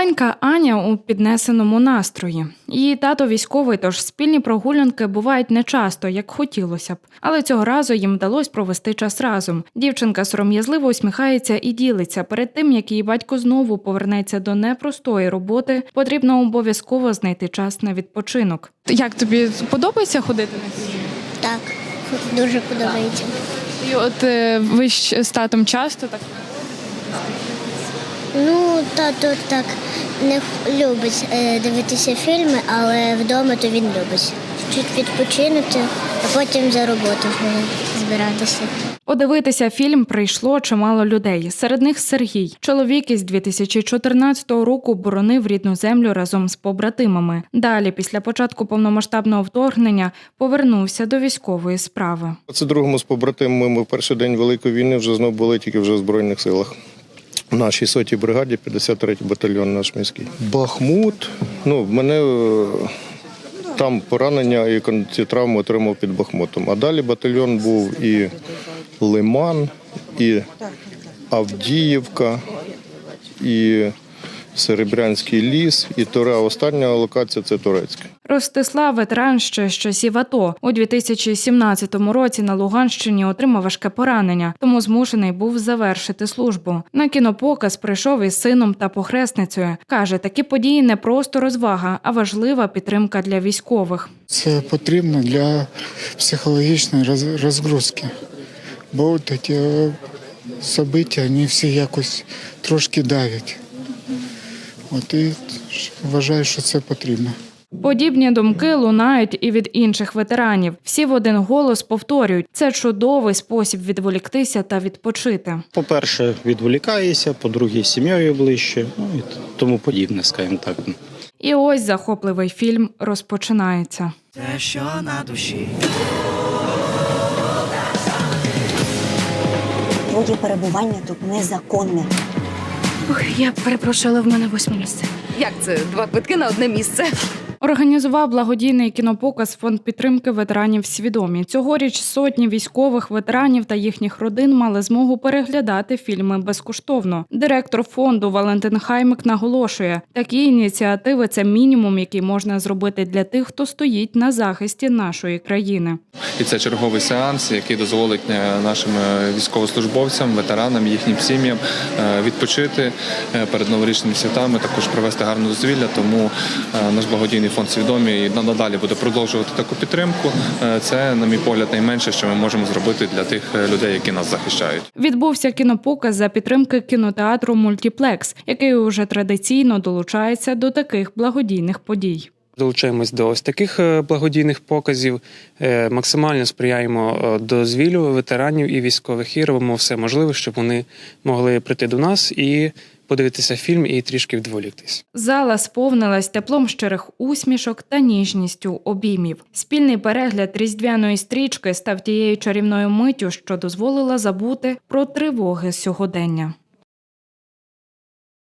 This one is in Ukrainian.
Маленька Аня у піднесеному настрої. Її тато військовий, тож спільні прогулянки бувають не часто, як хотілося б. Але цього разу їм вдалося провести час разом. Дівчинка сором'язливо усміхається і ділиться. Перед тим як її батько знову повернеться до непростої роботи, потрібно обов'язково знайти час на відпочинок. Як тобі подобається ходити на фільм? Так, дуже подобається. І от е, ви з татом часто так Ну, тато так не любить е, дивитися фільми, але вдома то він любить. Чуть відпочинути, а потім за роботу вже збиратися. Подивитися фільм прийшло чимало людей. Серед них Сергій. Чоловік із 2014 року боронив рідну землю разом з побратимами. Далі, після початку повномасштабного вторгнення, повернувся до військової справи. Це другому з побратимами ми в перший день Великої війни вже знову були тільки вже в Збройних силах. В нашій сотій бригаді, 53-й батальйон наш міський. Бахмут. Ну, в мене е, там поранення і ці травми отримав під Бахмутом. А далі батальйон був і Лиман, і Авдіївка, і Серебрянський ліс, і Туре. Остання локація це Турецька. Ростислав ветеран ще з часів АТО. У 2017 році на Луганщині отримав важке поранення, тому змушений був завершити службу. На кінопоказ прийшов із сином та похресницею. Каже, такі події не просто розвага, а важлива підтримка для військових. Це потрібно для психологічної розгрузки. Бо такі е, события, вони всі якось трошки давять. От і вважаю, що це потрібно. Подібні думки лунають і від інших ветеранів. Всі в один голос повторюють, це чудовий спосіб відволіктися та відпочити. По-перше, відволікаєшся, по-друге, сім'єю ближче, ну і тому подібне, скажімо так. І ось захопливий фільм розпочинається. те, що на душі. Твоє перебування тут незаконне. Ой, я перепрошую, але в мене восьме місце. Як це два квитки на одне місце? Організував благодійний кінопоказ фонд підтримки ветеранів свідомі. Цьогоріч сотні військових ветеранів та їхніх родин мали змогу переглядати фільми безкоштовно. Директор фонду Валентин Хаймик наголошує, такі ініціативи це мінімум, який можна зробити для тих, хто стоїть на захисті нашої країни. І це черговий сеанс, який дозволить е, нашим е, військовослужбовцям, ветеранам, їхнім сім'ям е, відпочити перед новорічними святами, також провести гарне дозвілля. Тому наш благодійний фонд свідомі і надалі буде продовжувати таку підтримку. Це, на мій погляд, найменше, що ми можемо зробити для тих людей, які нас захищають. Відбувся кінопоказ за підтримки кінотеатру Мультіплекс, який уже традиційно долучається до таких благодійних подій. Долучаємось до ось таких е, благодійних показів, е, максимально сприяємо е, дозвіллю ветеранів і військових і робимо все можливе, щоб вони могли прийти до нас і подивитися фільм і трішки відволіктись. Зала сповнилась теплом щирих усмішок та ніжністю обіймів. Спільний перегляд різдвяної стрічки став тією чарівною миттю, що дозволила забути про тривоги сьогодення.